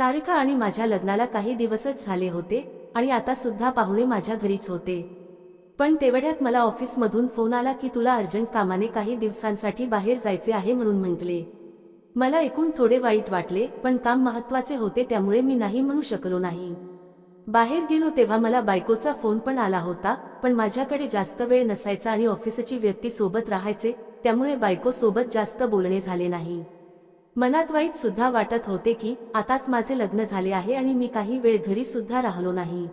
सारिका आणि माझ्या लग्नाला काही दिवसच झाले होते आणि आता सुद्धा पाहुणे माझ्या घरीच होते. पण तेवढ्यात मला ऑफिसमधून फोन आला की तुला अर्जंट कामाने काही दिवसांसाठी बाहेर जायचे आहे म्हणून म्हटले. मला एकूण थोडे वाईट वाटले पण काम महत्त्वाचे होते त्यामुळे मी नाही म्हणू शकलो नाही. बाहेर गेलो तेव्हा मला बायकोचा फोन पण आला होता पण माझ्याकडे जास्त वेळ नसायचा आणि ऑफिसची व्यक्ती सोबत राहायचे त्यामुळे बायको सोबत जास्त बोलणे झाले नाही. मनात वाईट सुद्धा वाटत होते की आताच माझे लग्न झाले आहे आणि मी काही वेळ घरी सुद्धा राहिलो नाही.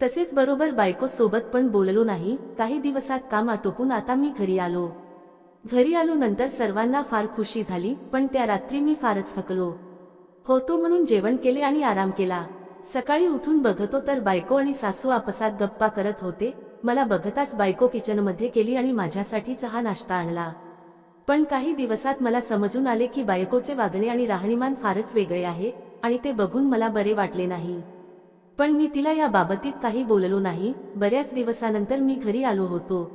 तसेच बरोबर बायको सोबत पण बोललो नाही काही दिवसात काम आटोपून आता मी घरी आलो. घरी आलो नंतर सर्वांना फार खुशी झाली पण त्या रात्री मी फारच थकलो. होतो म्हणून जेवण केले आणि आराम केला. सकाळी उठून बघतो तर बायको आणि सासू आपसात गप्पा करत होते मला बघताच बायको किचनमध्ये केली आणि माझ्यासाठी चहा नाश्ता आणला. पण काही दिवसात मला समजून आले की बायकोचे वागणे आणि राहणीमान फारच वेगळे आहे आणि ते बघून मला बरे वाटले नाही. पण मी तिला या बाबतीत काही बोललो नाही. बऱ्याच दिवसानंतर मी घरी आलो होतो.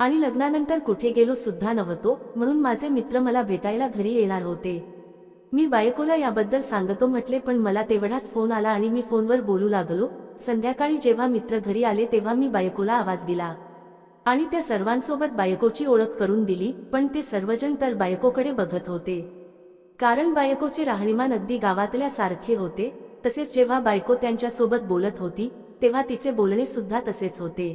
आणि लग्नानंतर कुठे गेलो सुद्धा नव्हतो म्हणून माझे मित्र मला भेटायला घरी येणार होते. मी बायकोला याबद्दल सांगतो म्हटले पण मला तेवढाच फोन आला आणि मी फोनवर बोलू लागलो. संध्याकाळी जेव्हा मित्र घरी आले तेव्हा मी बायकोला आवाज दिला. आणि त्या सर्वांसोबत बायकोची ओळख करून दिली पण ते सर्वजण तर बायकोकडे बघत होते. कारण बायकोचे राहणीमान अगदी गावातल्या सारखे होते तसेच जेव्हा बायको त्यांच्यासोबत बोलत होती तेव्हा तिचे बोलणे सुद्धा तसेच होते.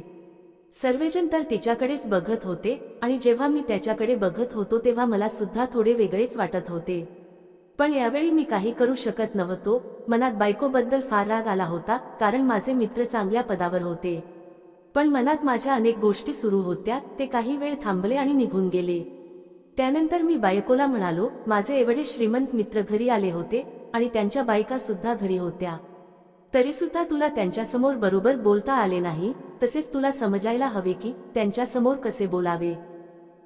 सर्वजण तर तिच्याकडेच बघत होते आणि जेव्हा मी त्याच्याकडे बघत होतो तेव्हा मला सुद्धा थोडे वेगळेच वाटत होते. पण यावेळी मी काही करू शकत नव्हतो मनात बायकोबद्दल फार राग आला होता कारण माझे मित्र चांगल्या पदावर होते. पण मनात माझ्या अनेक गोष्टी सुरू होत्या ते काही वेळ थांबले आणि निघून गेले. त्यानंतर मी बायकोला म्हणालो माझे एवढे श्रीमंत मित्र घरी आले होते आणि त्यांच्या बायका सुद्धा घरी होत्या. तरीसुद्धा तुला त्यांच्यासमोर बरोबर बोलता आले नाही तसेच तुला समजायला हवे की त्यांच्यासमोर कसे बोलावे.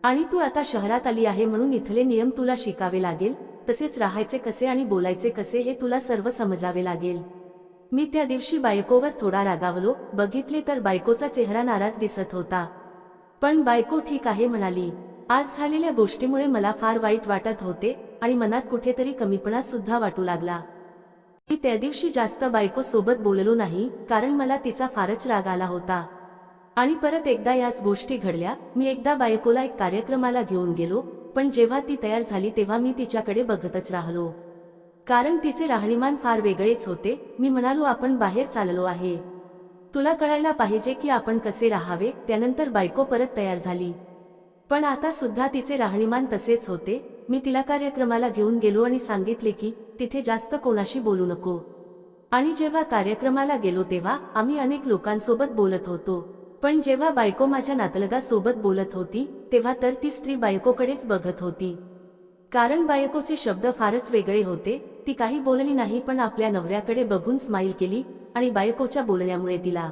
आणि तू आता शहरात आली आहे म्हणून इथले नियम तुला शिकावे लागेल तसेच राहायचे कसे आणि बोलायचे कसे हे तुला सर्व समजावे लागेल. मी त्या दिवशी बायकोवर थोडा रागावलो. बघितले तर बायकोचा चेहरा नाराज दिसत होता. पण बायको ठीक आहे म्हणाली. आज झालेल्या गोष्टीमुळे मला फार वाईट वाटत होते आणि मनात कुठेतरी कमीपणा सुद्धा वाटू लागला. मी त्या दिवशी जास्त बायको सोबत बोललो नाही कारण मला तिचा फारच राग आला होता. आणि परत एकदा याच गोष्टी घडल्या. मी एकदा बायकोला एक कार्यक्रमाला घेऊन गेलो पण जेव्हा ती तयार झाली तेव्हा मी तिच्याकडे बघतच राहिलो. कारण तिचे राहणीमान फार वेगळेच होते. मी म्हणालो आपण बाहेर चाललो आहे. तुला कळायला पाहिजे की आपण कसे राहावे. त्यानंतर बायको परत तयार झाली. पण आता सुद्धा तिचे राहणीमान तसेच होते. मी तिला कार्यक्रमाला घेऊन गेलो आणि सांगितले की तिथे जास्त कोणाशी बोलू नको. आणि जेव्हा कार्यक्रमाला गेलो तेव्हा आम्ही अनेक लोकांसोबत बोलत होतो. पण जेव्हा बायको माझ्या नातलगासोबत बोलत होती तेव्हा तर ती स्त्री बायकोकडेच बघत होती. कारण बायकोचे शब्द फारच वेगळे होते. ती काही बोलली नाही पण आपल्या नवऱ्याकडे बघून स्माईल केली आणि बायकोच्या बोलण्यामुळे तिला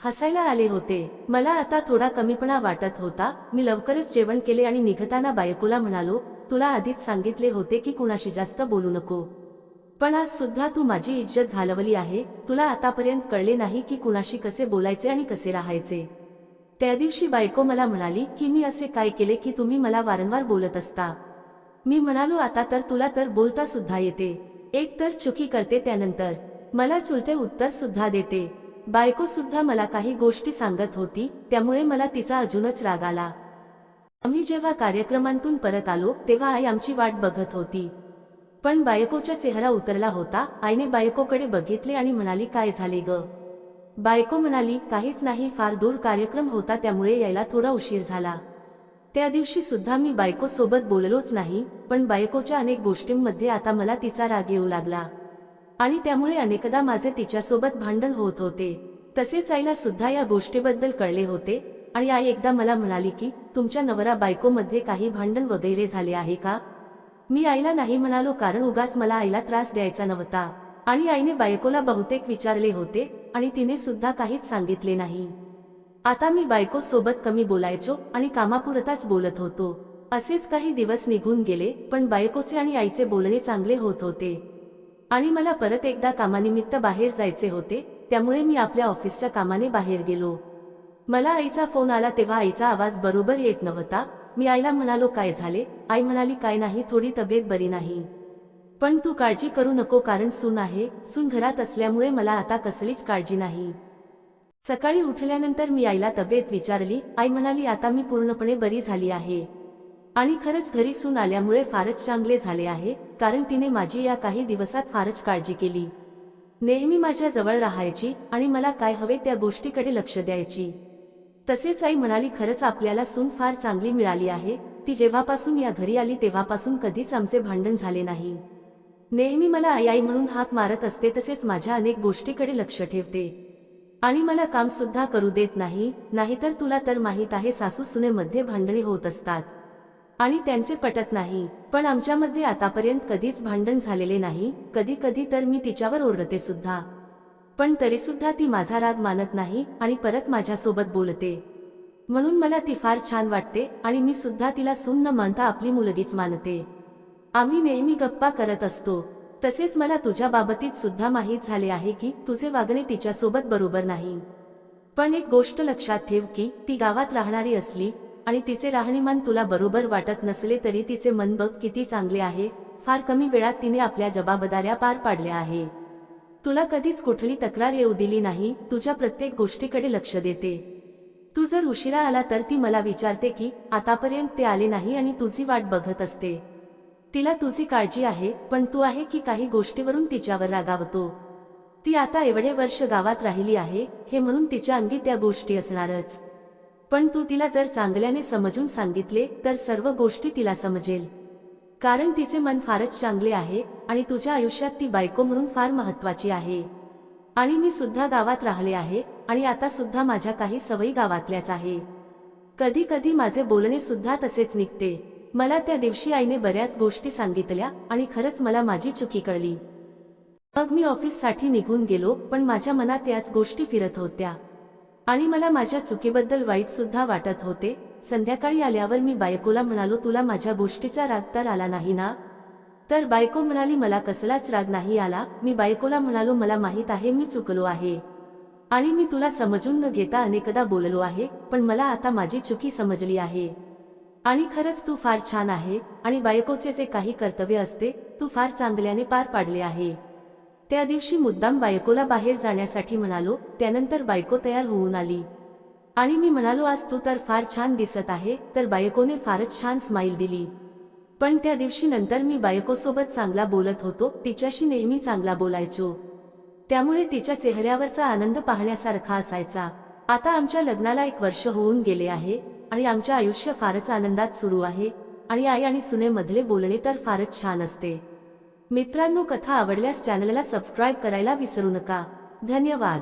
हसायला आले होते. मला आता थोडा कमीपणा वाटत होता. मी लवकरच जेवण केले आणि निघताना बायकोला म्हणालो तुला आधीच सांगितले होते की कुणाशी जास्त बोलू नको. पण आज सुद्धा तू माझी इज्जत घालवली आहे. तुला आतापर्यंत कळले नाही की कुणाशी कसे बोलायचे आणि कसे राहायचे. त्या दिवशी बायको मला म्हणाली की मी असे काय केले की तुम्ही मला वारंवार बोलत असता. मी म्हणालो आता तर तुला तर बोलता सुद्धा येते. एक तर चुकी करते त्यानंतर. मला चुलते उत्तर सुद्धा देते. बायको सुद्धा मला काही गोष्टी सांगत होती त्यामुळे मला तिचा अजूनच राग आला. आम्ही जेव्हा कार्यक्रमांतून परत आलो तेव्हा आई आमची वाट बघत होती. पण बायकोचा चेहरा उतरला होता आईने बायकोकडे बघितले आणि म्हणाली काय झाले ग? बायको म्हणाली काहीच नाही फार दूर कार्यक्रम होता त्यामुळे यायला थोडा उशीर झाला. त्या दिवशी सुद्धा मी बायकोसोबत बोललोच नाही पण बायकोच्या अनेक गोष्टींमध्ये आता मला तिचा राग येऊ लागला. आणि त्यामुळे अनेकदा माझे तिच्यासोबत भांडण होत होते. तसेच आईला सुद्धा या गोष्टीबद्दल कळले होते. आणि आई एकदा मला म्हणाली की तुमच्या नवरा बायकोमध्ये काही भांडण वगैरे झाले आहे का? मी आईला नाही म्हणालो कारण उगाच मला आईला त्रास द्यायचा नव्हता. आणि आईने बायकोला बहुतेक विचारले होते आणि तिने सुद्धा काहीच सांगितले नाही. आता मी बायको सोबत कमी बोलायचो आणि कामापुरताच बोलत होतो. असेच काही दिवस निघून गेले पण बायकोचे आणि आईचे बोलणे चांगले होत होते. आणि मला परत एकदा कामानिमित्त बाहेर जायचे होते त्यामुळे मी आपल्या ऑफिसच्या कामाने बाहेर गेलो. मला आईचा फोन आला तेव्हा आईचा आवाज बरोबर येत नव्हता. मी आईला म्हणालो काय झाले? आई म्हणाली काय नाही थोडी तब्येत बरी नाही. पण तू काळजी करू नको कारण सून आहे. सून घरात असल्यामुळे मला आता कसलीच काळजी नाही. सकाळी उठल्यानंतर मी आईला तब्येत विचारली आई म्हणाली आता मी पूर्णपणे बरी झाली आहे. आणि खरंच घरी सून आल्यामुळे फारच चांगले झाले आहे कारण तिने माझी या काही दिवसात फारच काळजी केली. नेहमी माझ्या जवळ राहायची आणि मला काय हवे त्या गोष्टीकडे लक्ष द्यायची. तसेच आई म्हणाली खरंच आपल्याला सून फार चांगली मिळाली आहे. ती जेव्हापासून या घरी आली तेव्हापासून कधीच आमचे भांडण झाले नाही. नेहमी मला आई आई म्हणून हाक मारत असते तसेच माझ्या अनेक गोष्टीकडे लक्ष ठेवते. आणि मला काम सुद्धा करू देत नाही नाहीतर तुला तर माहीत आहे सासू सुनेमध्ये भांडणे होत असतात. आणि त्यांचे पटत नाही पण आमच्यामध्ये आतापर्यंत कधीच भांडण झालेले नाही कधी कधी तर मी तिच्यावर ओरडते सुद्धा. पण तरी सुद्धा ती माझा राग मानत नाही आणि परत माझ्यासोबत बोलते. म्हणून मला ती फार छान वाटते आणि मी सुद्धा तिला सून न मानता आपली मुलगीच मानते. आम्ही नेहमी गप्पा करत असतो तसेच मला तुझ्या बाबतीत सुद्धा माहीत झाले आहे की तुझे वागणे तिच्यासोबत बरोबर नाही. पण एक गोष्ट लक्षात ठेव की ती गावात राहणारी असली आणि तिचे राहणीमान तुला बरोबर वाटत नसले तरी तिचे मन बघ किती चांगले आहे फार कमी वेळात तिने आपल्या जबाबदाऱ्या पार पाडल्या आहे. तुला कधीच कुठली तक्रार येऊ दिली नाही तुझ्या प्रत्येक गोष्टीकडे लक्ष देते. तू जर उशिरा आला तर ती मला विचारते की आतापर्यंत ते आले नाही आणि तुझी वाट बघत असते. तिला तुझी काळजी आहे पण तू आहे की काही गोष्टीवरून तिच्यावर रागावतो. ती आता एवढे वर्ष गावात राहिली आहे हे म्हणून तिच्या अंगी त्या गोष्टी असणारच. पण तू तिला जर चांगल्याने समजून सांगितले तर सर्व गोष्टी तिला समजेल. कारण तिचे मन फारच चांगले आहे आणि तुझ्या आयुष्यात ती बायको म्हणून फार महत्वाची आहे. आणि मी सुद्धा गावात राहिले आहे आणि आता सुद्धा माझ्या काही सवयी गावातल्याच आहे. कधी कधी माझे बोलणे सुद्धा तसेच निघते. मला त्या दिवशी आईने बऱ्याच गोष्टी सांगितल्या आणि खरंच मला माझी चुकी कळली. मग मी ऑफिससाठी निघून गेलो पण माझ्या मनात याच गोष्टी फिरत होत्या. आणि मला माझ्या चुकीबद्दल वाईट सुद्धा वाटत होते. संध्याकाळी आल्यावर मी बायकोला म्हणालो तुला माझ्या गोष्टीचा राग तर आला नाही ना? तर बायको म्हणाली मला कसलाच राग नाही आला. मी बायकोला म्हणालो मला माहीत आहे मी चुकलो आहे. आणि मी तुला समजून न घेता अनेकदा बोललो आहे पण मला आता माझी चुकी समजली आहे. आणि खरंच तू फार छान आहे आणि बायकोचे जे काही कर्तव्य असते तू फार चांगल्याने पार पाडले आहे. त्या दिवशी मुद्दाम बायकोला बाहेर जाण्यासाठी म्हणालो त्यानंतर बायको तयार होऊन आली. आणि मी म्हणालो आज तू तर फार छान दिसत आहे तर बायकोने फारच छान स्माईल दिली. पण त्या दिवशी नंतर मी बायकोसोबत चांगला बोलत होतो तिच्याशी नेहमी चांगला बोलायचो. त्यामुळे तिच्या चेहऱ्यावरचा आनंद पाहण्यासारखा असायचा. आता आमच्या लग्नाला एक वर्ष होऊन गेले आहे आणि आमचे आयुष्य फारच आनंदात सुरू आहे. आणि आई आणि सुनेमधले बोलणे तर फारच छान असते. मित्रांनो कथा आवडल्यास चॅनलला सबस्क्राईब करायला विसरू नका. धन्यवाद.